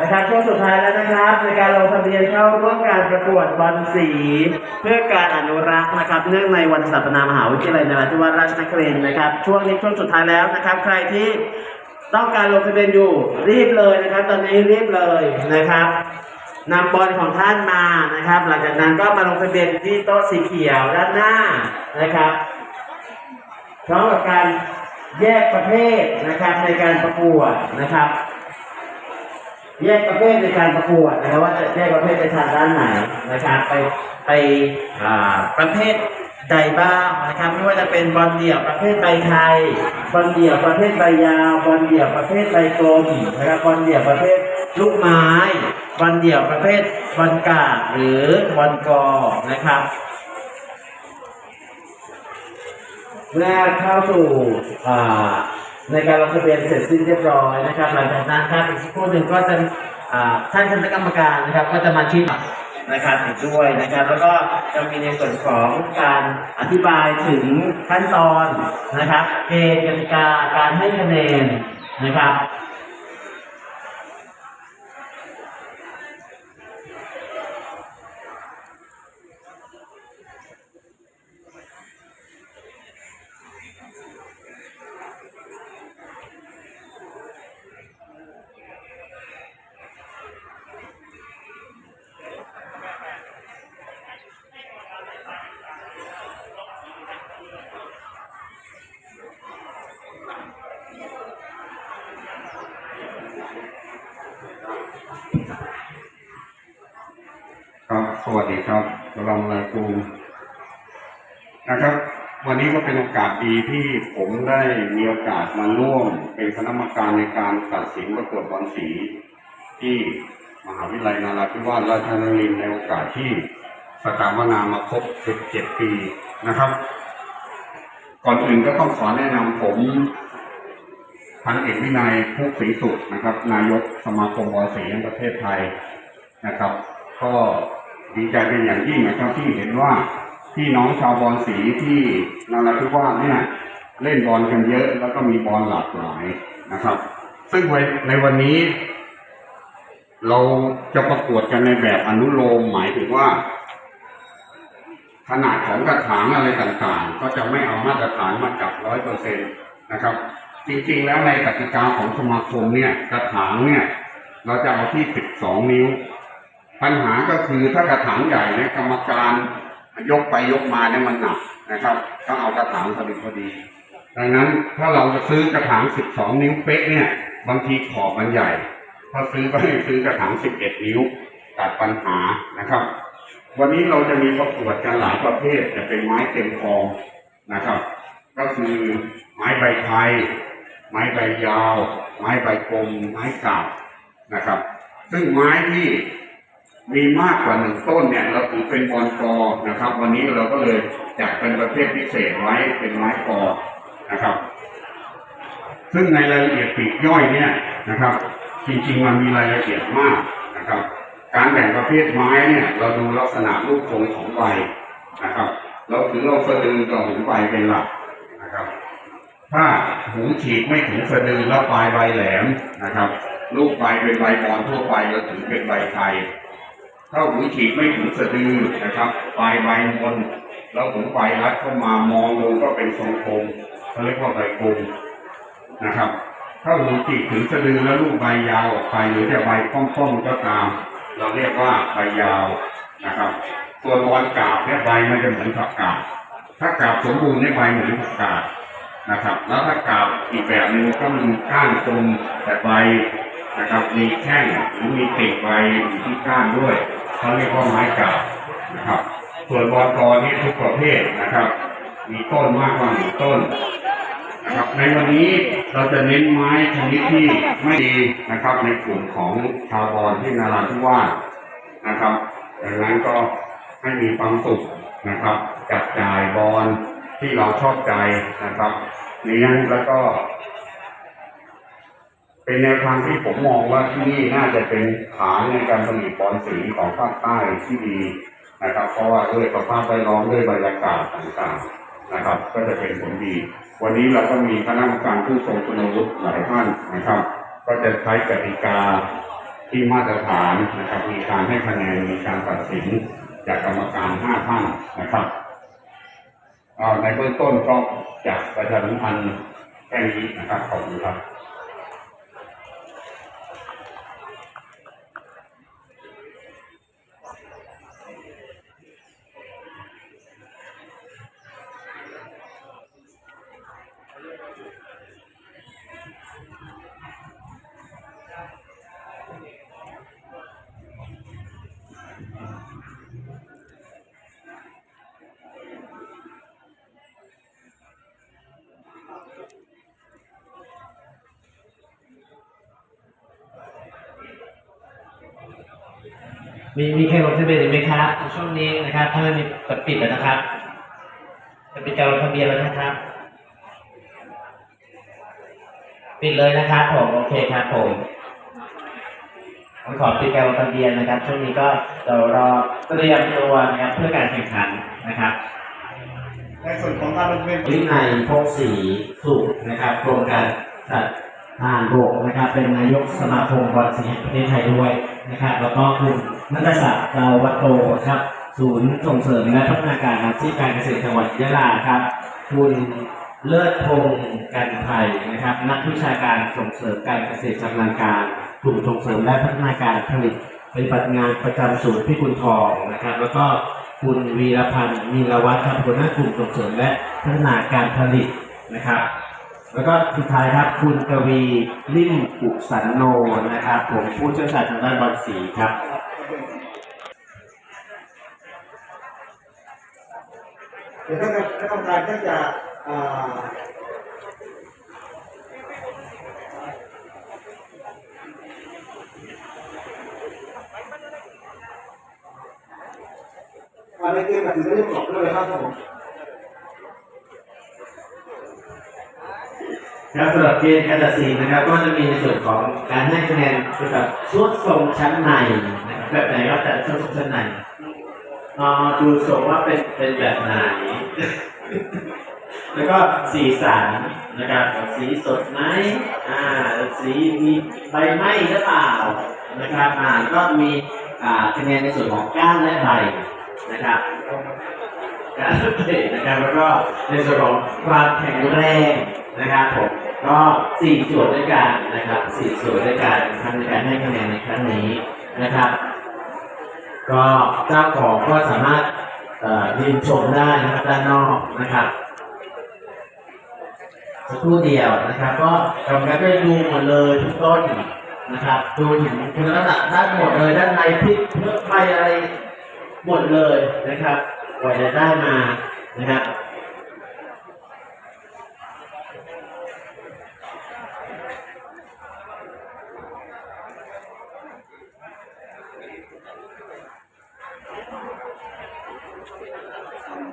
นะครับช่วงสุดท้ายแล้วนะครับ ในการลงทะเบียนเข้าร่วมการประกวดบอลสี เพื่อการอนุรักษ์นะครับเนื่องในวันสถาปนามหาวิทยาลัยนราธิวาสราชนครินทร์นะครับ ช่วงนี้ช่วงสุดท้ายแล้วนะครับ ใครที่ต้องการลงทะเบียนอยู่รีบเลยนะครับ ตอนนี้รีบเลยนะครับนำบอลของท่านมานะครับ หลังจากนั้นก็มาลงทะเบียนที่โต๊ะสีเขียวด้านหน้านะครับพร้อมกับการแยกประเภทนะครับในการประกวดนะครับ แยกประเภทในการประกวดนะครับว่าจะแยกประเภทไปทางด้านไหนนะครับไปไปประเภทใดบ้างนะครับไม่ว่าจะเป็นบอลเดี่ยวประเภทใบไทยบอลเดี่ยวประเภทใบยาวบอลเดี่ยวประเภทใบกลมนะครับบอลเดี่ยวประเภทลูกไม้บอลเดี่ยวประเภทบอลกาดหรือบอลกอนะครับเมื่อเข้าสู่ ในการลงทะเบียนเสร็จสิ้นเรียบร้อยนะครับ หลังจากนั้นครับอีกสักครู่หนึ่งก็จะท่านคณะกรรมการนะครับ ก็จะมาชี้นะครับอีกด้วยนะครับ แล้วก็จะมีในส่วนของการอธิบายถึงขั้นตอนนะครับเกณฑ์กติกาการให้คะแนนนะครับ วัสดีครับสลามอะลัยกุมนะครับ วันนี้ก็เป็นโอกาสดีที่ผมได้มีโอกาสมาร่วม เป็นคณะกรรมการในการตัดสินประกวดบอลสี ที่มหาวิทยาลัยนาราธิวาสราชนครินในโอกาสที่สถาปนามาครบ 17 ปีนะครับ ก่อนอื่นก็ต้องขอแนะนำผมพันเอกวินัยผู้ศรีสุขนะครับ นายกสมาคมบอลสีแห่งประเทศไทยนะครับ ก็ ดีใจเป็นอย่างยิ่งนะครับที่เห็นว่าพี่น้องชาวบอลสีที่นราธิวาสเนี่ยเล่นบอลกันเยอะ แล้วก็มีบอลหลากหลายนะครับ ซึ่งในวันนี้ เราจะประกวดกันในแบบอนุโลมหมายถึงว่า ขนาดของกระถางอะไรต่างๆ ก็จะไม่เอามาตรฐานมาจับร้อยเปอร์เซ็นต์นะครับ จริงๆแล้วในกติกาของสมาคมเนี่ยกระถางเนี่ย เราจะเอาที่ 12 นิ้ว ปัญหาก็คือถ้ากระถางใหญ่เนี่ยกรรมการยกไปยกมาเนี่ยมันหนักนะครับต้องเอากระถางพอดีพอดี ดังนั้นถ้าเราจะซื้อกระถาง 12 นิ้วเป๊ะเนี่ย บางทีขอบมันใหญ่ ถ้าซื้อก็ให้ซื้อกระถาง 11 นิ้วตัดปัญหานะครับ วันนี้เราจะมีประกวดกันหลายประเภทจะเป็นไม้เต็มคลองนะครับ ก็คือไม้ใบไทย ไม้ใบยาว ไม้ใบกลม ไม้กาบนะครับ ซึ่งไม้ที่ มีมากกว่าหนึ่งต้นเนี่ยเราถือเป็นบอลกอนะครับ วันนี้เราก็เลยจัดเป็นประเภทพิเศษไว้เป็นไม้กอนะครับ ซึ่งในรายละเอียดปีกย่อยเนี่ยนะครับ จริงๆมันมีรายละเอียดมากนะครับ การแบ่งประเภทไม้เนี่ยเราดูลักษณะรูปทรงของใบนะครับ เราถือเราสะดือกับหูใบเป็นหลักนะครับ ถ้าหูฉีกไม่ถึงสะดือแล้วปลายใบแหลมนะครับ ลูกใบเป็นใบบอลทั่วไปเราถือเป็นใบไทย ถ้าหูฉีกไม่ถึงสะดือนะครับ ปลายใบมนแล้วหูใบรัดเข้ามามองดูก็เป็นทรงกลมเขาเรียกว่าใบกลมนะครับ ถ้าหูฉีกถึงสะดือแล้วลูกใบยาวออกไปหรือจะใบป้องๆก็ตาม เราเรียกว่าใบยาวนะครับส่วนบอลกาบเนี่ยใบมันจะเหมือนผักกาดถ้ากาบสมบูรณ์เนี่ยใบเหมือนผักกาดนะครับ แล้วถ้ากาบอีกแบบหนึ่งก็มีก้านตรงแต่ใบ นะครับ มีแข้งหรือมีติ่งใบอยู่ที่ก้านด้วยเขาเรียกว่าไม้กาบนะครับ ส่วนบอลกอนี่ทุกประเภทนะครับ มีต้นมากกว่าหนึ่งต้นนะครับ ในวันนี้เราจะเน้นไม้ชนิดที่ไม่ดีนะครับ ในกลุ่มของชาวบอลที่นาราธิวาสนะครับดังนั้นก็ให้มีความสุขนะครับ จัดจ่ายบอลที่เราชอบใจนะครับเลี้ยงแล้วก็ เป็นแนวทางที่ผมมองว่าที่นี่น่าจะเป็นฐานในการผลิตบอลสีของภาคใต้ที่ดีนะครับ เพราะว่าด้วยสภาพแวดล้อมด้วยบรรยากาศต่างๆนะครับ ก็จะเป็นผลดี วันนี้เราก็มีคณะกรรมการผู้ทรงคุณวุฒิหลายท่านนะครับ ก็จะใช้กติกาที่มาตรฐานนะครับ มีการให้คะแนนมีการตัดสินจากกรรมการห้าท่านนะครับในเบื้องต้นก็จะประชาสัมพันธ์แค่นี้นะครับขอบคุณครับ มีมีใครลงทะเบียนอีกไหมครับในช่วงนี้นะครับ ถ้าไม่มีกดปิดแล้วนะครับ จะปิดการลงทะเบียนแล้วนะครับ ปิดเลยนะครับผมโอเคครับผมผมขอปิดการลงทะเบียนนะครับ ช่วงนี้ก็เดี๋ยวรอเตรียมตัวนะครับเพื่อการแข่งขันนะครับในส่วนของการลงทะเบียนวินัยโพสีสุขนะครับโครงการสัตว์ทหารบกนะครับ เป็นนายกสมาคมบอลสีแห่งประเทศไทยด้วยนะครับ แล้วก็คุณ นัทศักดิ์ดาวัตโตครับ ศูนย์ส่งเสริมและพัฒนาการอาชีพการเกษตรจังหวัดยะลาครับ คุณเลิศพงศ์กันไทยนะครับ นักวิชาการส่งเสริมการเกษตรชำนาญการกลุ่มส่งเสริมและพัฒนาการผลิตเป็นปฏิบัติงานประจำศูนย์พิกุลทองนะครับ แล้วก็คุณวีรพันธ์มีรวัฒน์ครับหัวหน้ากลุ่มส่งเสริมและพัฒนาการผลิตนะครับ แล้วก็สุดท้ายครับคุณกวีลิ่มอุสันโนนะครับ ผมผู้เชี่ยวชาญทางด้านบอลสีครับ ดี๋ยวท่านคณะกรรมการก็จะอะไรเกี่ยวกับถึงเรื่องของด้วยครับผมครับสำหรับเกณฑ์การตัดสินนะครับ ก็จะมีในส่วนของการให้คะแนนเกี่ยวกับสุดทรงชั้นในนะครับแบบไหนก็แต่สุดทรงชั้นใน อ่าดูทรงว่าเป็นเป็นแบบไหน แล้วก็สีสันนะครับ สีสดไหมอ่า สีมีใบไหม้หรือเปล่านะครับอ่าก็มีอ่าคะแนนในส่วนของก้านและใบนะครับการเตะนะครับแล้วก็ในส่วนของความแข็งแรงนะครับผมก็สี่ส่วนด้วยกันนะครับสี่ส่วนด้วยกันทำในการให้คะแนนในครั้งนี้นะครับ ก็เจ้าของก็สามารถยืนชมได้นะครับด้านนอกนะครับสักครู่เดียวนะครับก็ทำการไปดูหมดเลยทุกต้นนะครับ ดูถึงคุณลักษณะด้านหมดเลยด้านในพลิกเพื่อไปอะไรหมดเลยนะครับกว่าจะได้มานะครับ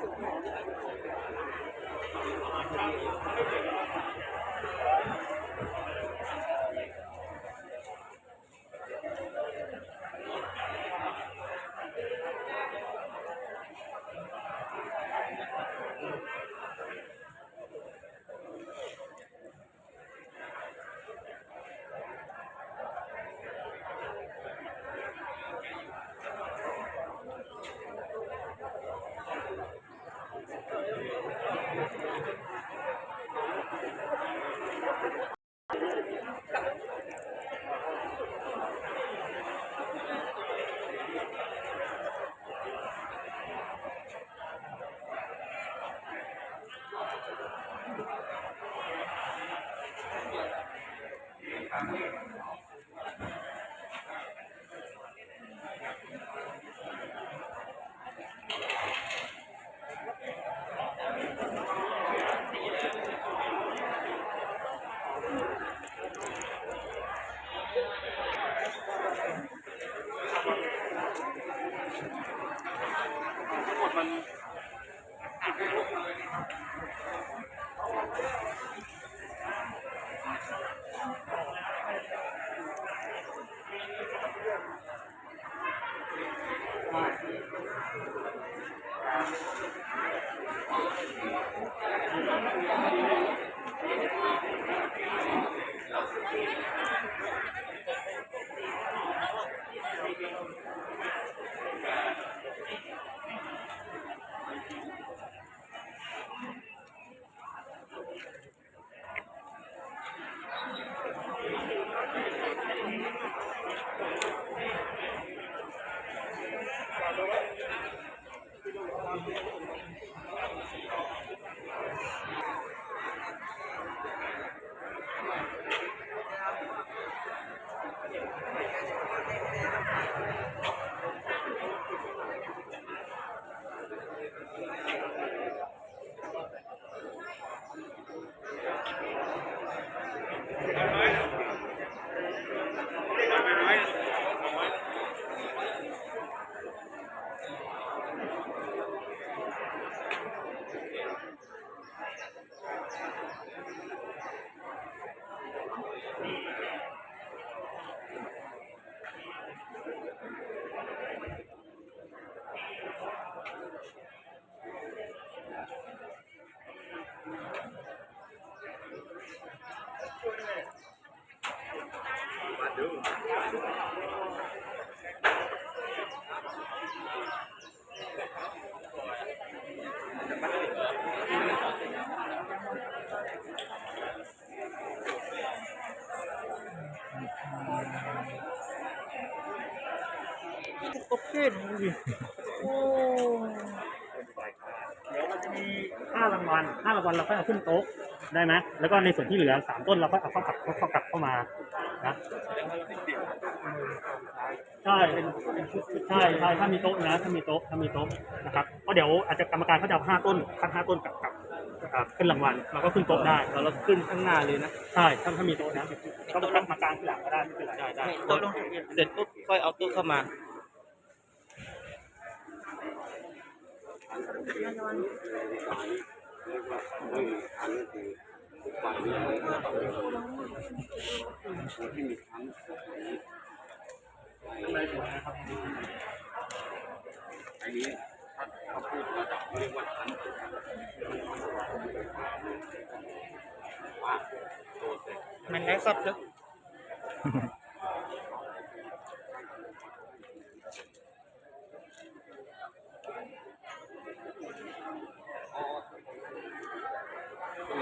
สุดของ ค thank you โอเคดูดิโอ้เดี๋ยวเราจะมีห้ารางวัลห้ารางวัลเราค่อยเอาขึ้นโต๊ะได้ไหมแล้วก็ในส่วนที่เหลือสามต้นเราก็เอาเข้ากลับเข้ากลับเข้ามานะใช่เป็นเป็นชุดใช่ใช่ถ้ามีโต๊ะนะ ถ้ามีโต๊ะถ้ามีโต๊ะนะครับเพราะเดี๋ยวอาจจะกรรมการเขาจะเอาห้าต้นคัดห้าต้นกลับกลับกลับขึ้นรางวัลเราก็ขึ้นโต๊ะได้เราเราขึ้นข้างหน้าเลยนะใช่ถ้าถ้ามีโต๊ะนะก็กรรมการที่หลังก็ได้ไม่เป็นไรได้ได้โต๊ะลงเสร็จปุ๊บค่อยเอาโต๊ะเข้ามา อันนี้ถ้าถ้าพูดระดับเรียกว่าชั้นมันได้ครับ